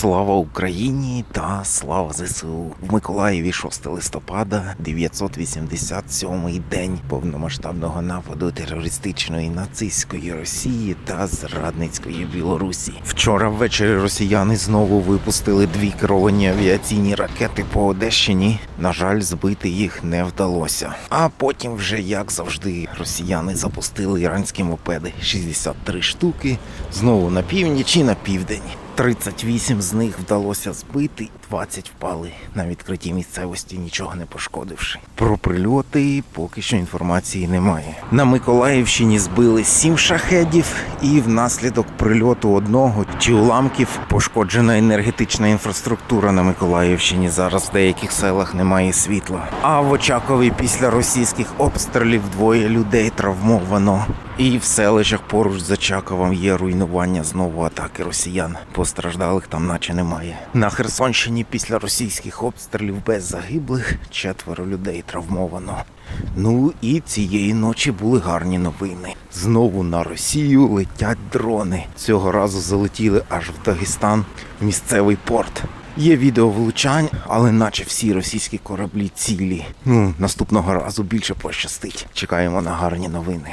Слава Україні та слава ЗСУ в Миколаєві 6 листопада, 987-й день повномасштабного нападу терористичної нацистської Росії та зрадницької Білорусі. Вчора ввечері росіяни знову випустили дві керовані авіаційні ракети по Одещині. На жаль, збити їх не вдалося. А потім, вже як завжди, росіяни запустили іранські мопеди 63 штуки знову на північ і на південь. 38 з них вдалося збити, 20 впали на відкритій місцевості, нічого не пошкодивши. Про прильоти поки що інформації немає. На Миколаївщині збили 7 шахедів, і внаслідок прильоту одного чи уламків пошкоджена енергетична інфраструктура на Миколаївщині. Зараз в деяких селах немає світла. А в Очакові після російських обстрілів двоє людей травмовано. І в селищах поруч з Очаковом є руйнування знову атаки росіян. Постраждалих там наче немає. На Херсонщині після російських обстрілів без загиблих четверо людей травмовано. Ну і цієї ночі були гарні новини. Знову на Росію летять дрони. Цього разу залетіли аж в Дагестан, в місцевий порт. Є відео влучань, але наче всі російські кораблі цілі. Ну, наступного разу більше пощастить. Чекаємо на гарні новини.